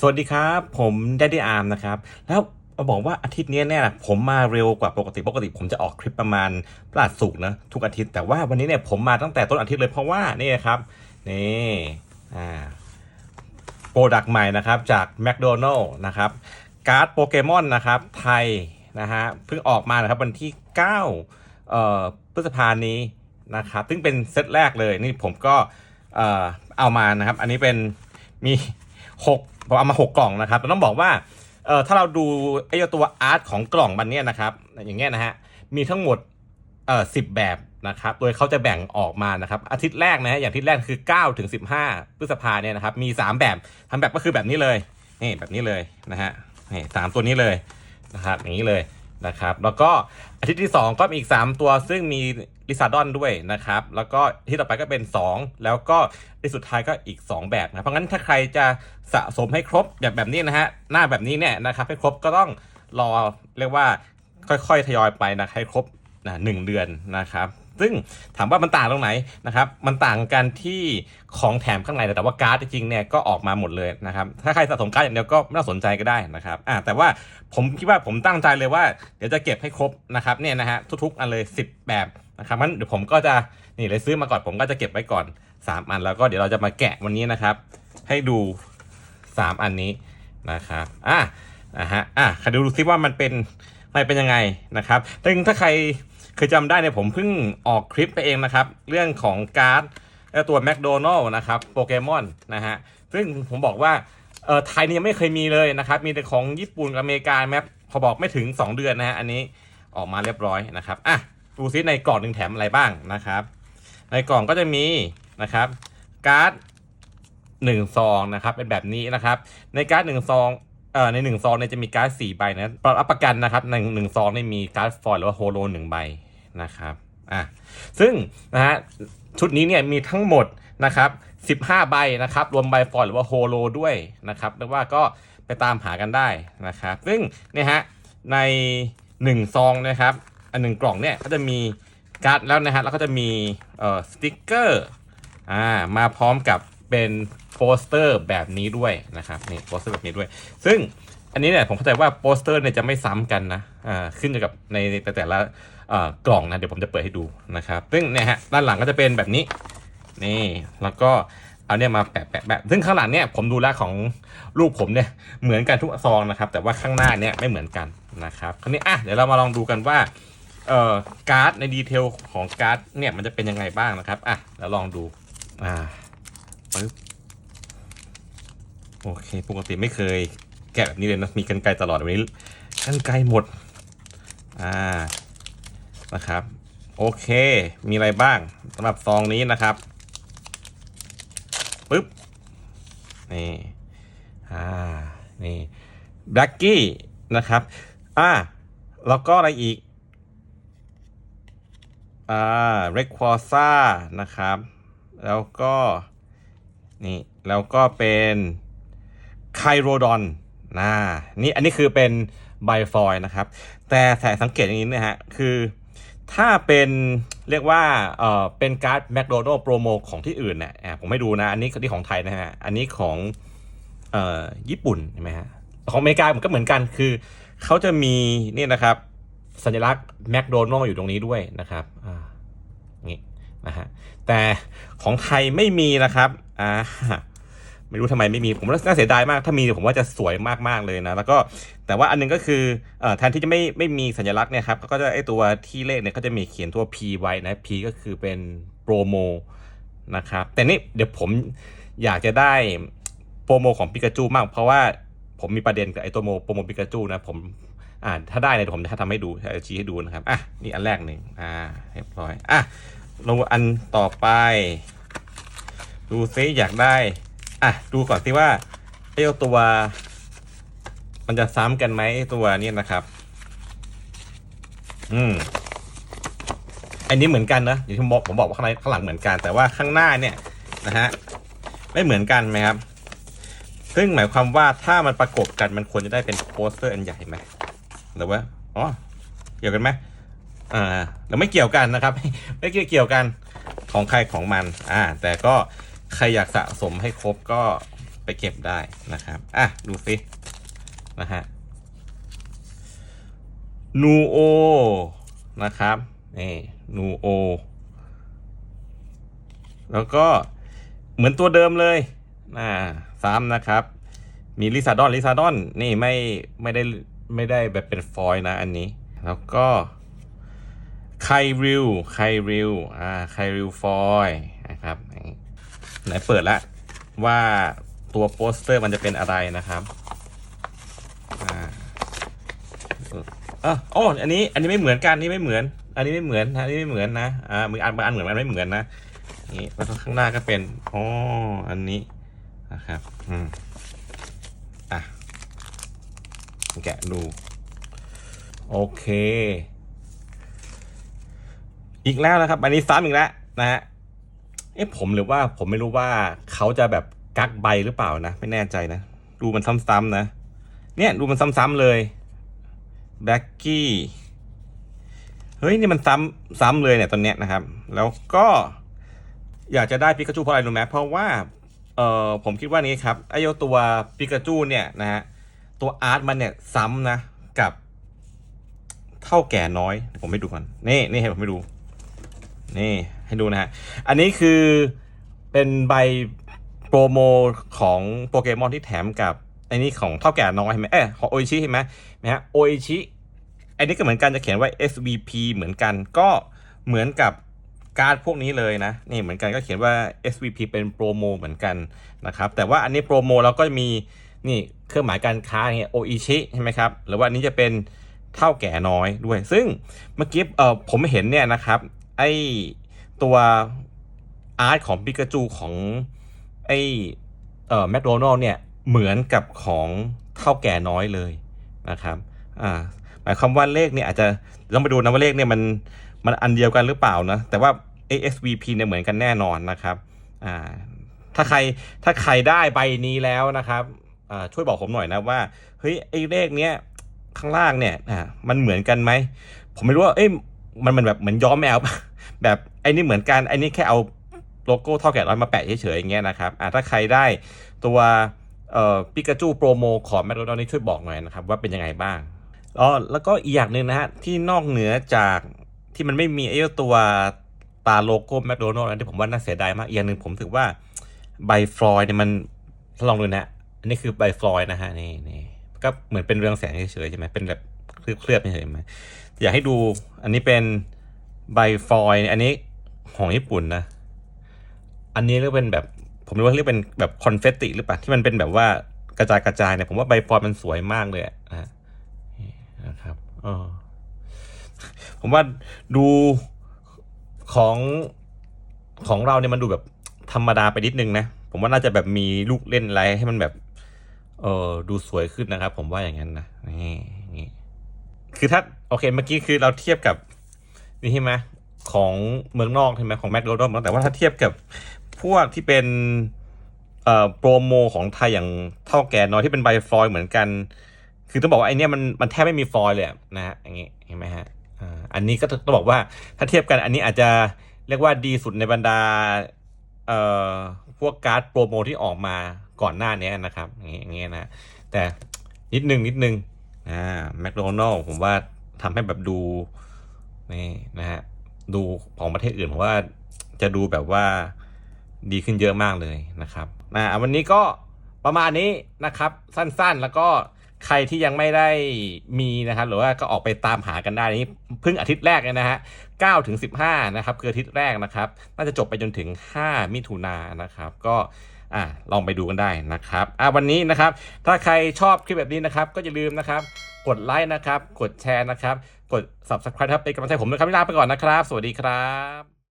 สวัสดีครับ ผมดดดี้อาร์มนะครับ แล้วมาบอกว่าอาทิตย์นี้เนี่ยผมมาเร็วกว่าปกติปกติผมจะออกคลิปประมาณพฤหัสศุกนะทุกอาทิตย์แต่ว่าวันนี้เนี่ยผมมาตั้งแต่ต้นอาทิตย์เลยเพราะว่านี่ครับนี่อ่าโปรดักต์ใหม่นะครับจากแม d โดนัล s นะครับการ์ดโปเกมอนนะครับไทยนะฮะเพิ่งออกมานะครับวันที่9เอ่อพฤษภานี้นะครับซึ่งเป็นเซตแรกเลยนี่ผมก็เอ่อเอามานะครับ อันนี้เป็นมี หกผมเอามาหกกล่องนะครับแต่ต้องบอกว่าเอ่อถ้าเราดูไอ้ตัวอาร์ตของกล่องมันเนี่ยนะครับ อย่างเงี้ยนะฮะมีทั้งหมดเอ่อสิบแบบนะครับ โดยเขาจะแบ่งออกมานะครับ อาทิตย์แรกนะฮะอย่างอาทิตย์แรกคือ9ถึง15 พฤษภาเนี่ยนะครับ มี 3 แบบทำแบบก็คือแบบนี้เลยนี่แบบนี้เลยนะฮะนี่สามตัวนี้เลยนะครับอย่างนี้เลยนะครับ แล้วก็อาทิตย์ที่ 2 ก็มีอีก 3 ตัวซึ่งมี ลิซาดอนด้วยนะครับ แล้วก็ที่ต่อไปก็เป็น 2 แล้วก็ที่สุดท้ายก็อีก 2 แบบนะเพราะงั้นถ้าใครจะสะสมให้ครบแบบแบบนี้นะฮะหน้าแบบนี้เนี่ยนะครับให้ครบก็ต้องรอเรียกว่าค่อยๆทยอยไปนะให้ครบนะหนึ่งเดือนนะครับซึ่งถามว่ามันต่างตรงไหนนะครับ มันต่างกันที่ของแถมข้างในแต่ว่าการ์ดจริงเนี่ยก็ออกมาหมดเลยนะครับ ถ้าใครสะสมการ์ดอย่างเดียวก็ไม่น่าสนใจก็ได้นะครับอ่าแต่ว่าผมคิดว่าผมตั้งใจเลยว่า เดี๋ยวจะเก็บให้ครบนะครับเนี่ยนะฮะทุกๆอันเลย 10 แบบ นะครับงั้นเดี๋ยวผมก็จะนี่เลยซื้อมาก่อนผมก็จะเก็บไว้ก่อน 3 อันแล้วก็เดี๋ยวเราจะมาแกะวันนี้นะครับ ให้ดู 3 อันนี้นะครับอะนะฮะอะใครดูดูซิว่ามันเป็นอะไรเป็นยังไงนะครับซึ่งถ้าใครเคยจำได้เนี่ยผมเพิ่งออกคลิปไปเองนะครับ เรื่องของการ์ดตัวแม d โดนัล s นะครับโปเกมอนนะฮะซึ่งผมบอกว่าเออไทยนี่ยังไม่เคยมีเลยนะครับ มีแต่ของญี่ปุ่นกับอเมริกาแมปพอบอกไม่ถึง 2 เดือนนะฮะอันนี้ออกมาเรียบร้อยนะครับอะ ดูซิในกล่องหนึ่งแถมอะไรบ้างนะครับ ในกล่องก็จะมีนะครับ การ์ดหนึ่งซองนะครับ เป็นแบบนี้นะครับ ในการ์ดหนึ่งซองเอ่อในหนึ่งซองเนี่ยจะมีการ์ดสี่ใบนะรับประกันนะครับในหนึ่งซองเนี่ยมีการ์ดฟอยล์หรือว่าโฮโลหนึ่งใบนะครับอะซึ่งนะฮะชุดนี้เนี่ยมีทั้งหมดนะครับ15 ใบนะครับ รวมใบฟอยล์หรือว่าโฮโลด้วยนะครับเรียกว่าก็ไปตามหากันได้นะครับ ซึ่งเนี่ยฮะใน 1 ซองนะครับ อันหนึ่งกล่องเนี่ยก็จะมีการ์ดแล้วนะฮะแล้วก็จะมีเอ่อสติ๊กเกอร์อ่ามาพร้อมกับเป็นโปสเตอร์แบบนี้ด้วยนะครับนี่โปสเตอร์แบบนี้ด้วย ซึ่งอันนี้เนี่ยผมเข้าใจว่าโปสเตอร์เนี่ยจะไม่ซ้ำกันนะอ่าขึ้นอยู่กับในแต่แต่ละเอ่อกล่องนะเดี๋ยวผมจะเปิดให้ดูนะครับซึ่งเนี่ยฮะด้านหลังก็จะเป็นแบบนี้นี่แล้วก็เอาเนี่ยมาแปะแปะแปะซึ่งข้างหลังเนี่ยผมดูแลของลูกผมเนี่ยเหมือนกันทุกซองนะครับ แต่ว่าข้างหน้าเนี่ยไม่เหมือนกันนะครับคราวนี้อะเดี๋ยวเรามาลองดูกันว่า เอ่อการ์ดในดีเทลของการ์ดเนี่ยมันจะเป็นยังไงบ้างนะครับอะแล้วลองดูอ่าปึ๊บโอเคปกติไม่เคยแกะแบบนี้เลยนะมีกันไกลตลอดวันนี้กันไกลหมดอ่านะครับ โอเค มีอะไรบ้างสำหรับซองนี้นะครับปึ๊บนี่อ่านี่แบล็กกี้นะครับอ่าแล้วก็อะไรอีก อ่าเรคควอซ่านะครับ แล้วก็นี่แล้วก็เป็นไคโรดอนนะนี่อันนี้คือเป็นไบฟอยนะครับ แต่แต่สังเกตอย่างนี้นะฮะ คือถ้าเป็นเรียกว่าเออเป็นการ์ดแมคโดนัลล์โปรโมของที่อื่นเนี่ยอะผมไม่ดูนะ อันนี้ที่ของไทยนะฮะ อันนี้ของเอ่อญี่ปุ่นใช่ไหมฮะ ของอเมริกามันก็เหมือนกันคือเขาจะมีนี่นะครับ สัญลักษณ์แมคโดนัลล์อยู่ตรงนี้ด้วยนะครับอ่านี่นะฮะแต่ของไทยไม่มีนะครับอ่าไม่รู้ทำไมไม่มีผมน่าเสียดายมาก ถ้ามีผมว่าจะสวยมากๆเลยนะ แล้วก็แต่ว่าอันหนึงก็คือเอ่อแทนที่จะไม่ไม่มีสัญลักษณ์เนี่ยครับก็จะไอตัวที่เลขเนี่ยก็จะมีเขียนตัว P ไว้นะ P ก็คือเป็นโปรโมนะครับแต่นี่เดี๋ยวผมอยากจะได้โปรโมของปิกาจูมาก เพราะว่าผมมีประเด็นกับไอตัวโมโปรโมปิกาจูนะผม อ่าถ้าได้เนี่ยเดี๋ยวผมจะทำให้ดูจะชี้ให้ดูนะครับอะนี่อันแรกหนึ่งอ่าเรียบร้อยอะลงอันต่อไป ดูซิอยากได้อะดูก่อนสิว่าไอ้ตัว มันจะซ้ำกันไหมตัวนี้นะครับ อืมอันนี้เหมือนกันนะอย่างที่ผมบอกผมบอกว่าข้างในข้างหลังเหมือนกัน แต่ว่าข้างหน้าเนี่ยนะฮะไม่เหมือนกันไหมครับ ซึ่งหมายความว่าถ้ามันประกบกันมันควรจะได้เป็นโปสเตอร์อันใหญ่ไหม หรือว่าอ๋อเกี่ยวกันไหมอ่าหรือไม่เกี่ยวกันนะครับ ไม่เกี่ยวเกี่ยวกันของใครของมันอ่าแต่ก็ใครอยากสะสมให้ครบก็ไปเก็บได้นะครับอะดูสินะฮะนูโอนะครับนี่นูโอแล้วก็เหมือนตัวเดิมเลยอ่าซ้ำนะครับ มีลิซาดอนลิซาดอนนี่ไม่ไม่ได้ ไม่ได้แบบเป็นฟอยล์นะอันนี้ แล้วก็ไคริวไคริวอ่าไคริวฟอยล์นะครับไหนเปิดละว่าตัวโปสเตอร์มันจะเป็นอะไรนะครับอ่าอะโอ้อันนี้ อันนี้ไม่เหมือนกันอันนี่ไม่เหมือน อันนี้ไม่เหมือนอันนี้ไม่เหมือนนะอ่ามืออันบางอันเหมือนมันไม่เหมือนนะนี่แล้วก็ข้างหน้าก็เป็นอ๋ออันนี้นะครับ อืม อะ แกะดู โอเค อีกแล้วนะครับ อันนี้ซ้ำอีกแล้วนะฮะเอ๊ะผมหรือว่าผมไม่รู้ว่าเขาจะแบบกักใบหรือเปล่านะ ไม่แน่ใจนะ ดูมันซ้ำๆนะ เนี่ยดูมันซ้ำๆเลยแบ็กกี้เฮ้ยนี่มันซ้ำซ้ำเลยเนี่ยตอนเนี้ยนะครับ แล้วก็อยากจะได้ปิกาจูเพราะอะไรรู้ไหมเพราะว่าเออผมคิดว่านี้ครับไอ้ตัวปิกาจูเนี่ยนะฮะ ตัวอาร์ตมันเนี่ยซ้ำนะกับเท่าแก่น้อย ผมไม่ดูก่อนนี่นี่ให้ผมไม่ดู นี่ให้ดูนะฮะ อันนี้คือเป็นใบโปรโมของโปเกมอนที่แถมกับไอ้นี่ของเท่าแก่น้อยเห็นไหมเอ้ยของโออิชิเห็นไหมนะฮะโออิชิอันนี้ก็เหมือนกันจะเขียนไว่า SVP เหมือนกันก็เหมือนกับการ์ดพวกนี้เลยนะ นี่เหมือนกันก็เขียนว่า SVP เป็นโปรโมเหมือนกันนะครับ แต่ว่าอันนี้โปรโมเราก็มี นี่เครื่องหมายการค้าอย่างเงี้ยโออิชิใช่ไหมครับหรือว่าอันนี้จะเป็นเท่าแก่น้อยด้วย ซึ่งเมื่อกี้เออผมเห็นเนี่ยนะครับไอตัวอาร์ตของปิกาจูของไอเอ่อแมคโดนัลเนี่ยเหมือนกับของเท่าแก่น้อยเลยนะครับอ่าหมายความว่าเลขเนี่ยอาจจะต้องไปดูนะว่าเลขเนี่ยมันมันอันเดียวกันหรือเปล่านะแต่ว่า ASVP เนี่ยเหมือนกันแน่นอนนะครับอ่าถ้าใครถ้าใครได้ใบนี้แล้วนะครับ ช่วยบอกผมหน่อยนะว่าเฮ้ยไอ้เลขเนี้ยข้างล่างเนี่ยอ่ามันเหมือนกันไหมผมไม่รู้ว่าเอ้ยมันมันแบบเหมือนย้อมแมวแบบไอ้นี่เหมือนกันไอ้นี่แค่เอาโลโก้เท่าแก่ร้อยมาแปะเฉยๆอย่างเงี้ยนะครับอ่าถ้าใครได้ตัวเอ่อปิกาจูโปรโมของแมคโดนัลด์นี่ช่วยบอกหน่อยนะครับว่าเป็นยังไงบ้างอ๋อแล้วก็อีกอย่างหนึ่งนะฮะที่นอกเหนือจากที่มันไม่มีไอ้ตัวตาโลโก้แมคโดนัลด์นะที่ผมว่าน่าเสียดายมากอีกอย่างหนึ่งผมถือว่าใบฟลอยเนี่ยมันลองดูนะ อันนี้คือใบฟลอยนะฮะนี่นี่ก็เหมือนเป็นเรืองแสงเฉยๆใช่ไหมเป็นแบบเคลือบๆเฉยๆไหมอยากให้ดูอันนี้เป็นใบฟลอยอันนี้ของญี่ปุ่นนะ อันนี้เรียกเป็นแบบ ผมรียกว่าเรียกเป็นแบบคอนเฟตติหรือเปล่าที่มันเป็นแบบว่ากระจายกระจายเนี่ยผมว่าใบฟลอยมันสวยมากเลยนะนะครับออผมว่าดูของของเราเนี่ยมันดูแบบธรรมดาไปนิดนึงนะ ผมว่าน่าจะแบบมีลูกเล่นอะไรให้มันแบบ เออดูสวยขึ้นนะครับ ผมว่าอย่างนั้นนะนี่นี่คือถ้าโอเคเมื่อกี้คือเราเทียบกับนี่ใช่ไหมของเมืองนอกใช่ไหมของแมคโดนัลด์แต่ว่าถ้าเทียบกับพวกที่เป็นเอ่อโปรโมของไทยอย่างเท่าแก่น้อยที่เป็นใบฟอยด์เหมือนกัน คือต้องบอกว่าไอเนี้ยมันมันแทบไม่มีฟอยล์เลยนะฮะอย่างงี้เห็นไหมฮะอันนี้ก็ต้องบอกว่าถ้าเทียบกันอันนี้อาจจะเรียกว่าดีสุดในบรรดาเอ่อ พวกการ์ดโปรโมที่ออกมาก่อนหน้านี้นะครับอย่างเงี้ยนะแต่นิดนึงนิดนึงอ่าแมคโดนัลล์ผมว่าทำให้แบบดูนี่นะฮะดูของประเทศอื่นผมว่าจะดูแบบว่าดีขึ้นเยอะมากเลยนะครับนะวันนี้ก็ประมาณนี้นะครับสั้นๆแล้วก็ ใครที่ยังไม่ได้มีนะครับหรือว่าก็ออกไปตามหากันได้นี่เพิ่งอาทิตย์แรกเลยนะฮะ9ถึง15 นะครับคืออาทิตย์แรกนะครับ น่าจะจบไปจนถึง 5 มิถุนายนนะครับก็อ่าลองไปดูกันได้นะครับอ่าวันนี้นะครับ ถ้าใครชอบคลิปแบบนี้นะครับ ก็อย่าลืมนะครับ กดไลค์นะครับ กดแชร์นะครับ กด subscribe ครับเป็นกำลังใจผมด้วยครับลาไปก่อนนะครับ สวัสดีครับ